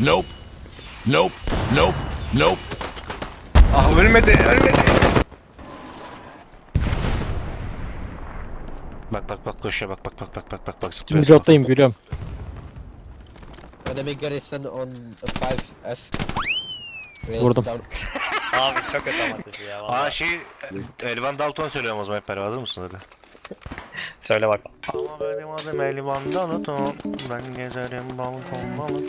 Nope. Nope. Nope. Nope. Ah ölmedi ölmedi. Bak bak bak koşuyor bak bak bak bak bak bak bak zıplıyor. Dümdüz yottayım görüyorum. Enemy garrison on 5S. Vurdum. Abi çok kötü ama sesi ya. Aa vallahi. şey Elvan Dalton söylüyorum o zaman hep beraber hazır mısın hadi? Söyle bak. Ama benim adım Elvan Dalton Ben gezerim balkon balkon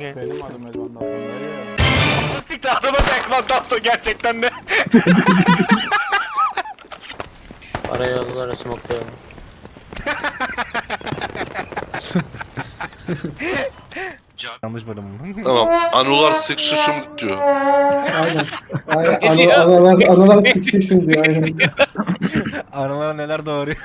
Ge- Benim adım Elvan. Nereye? Siktir adama Elvan Dalton gerçekten de Araya yollara smoklayalım. Yanlış bölüm. Tamam. Anular sıkışışım diyor. Aynen. Aynen. Ana, analar, analar sıçıyor şimdi aynen. Aralara neler doğuruyor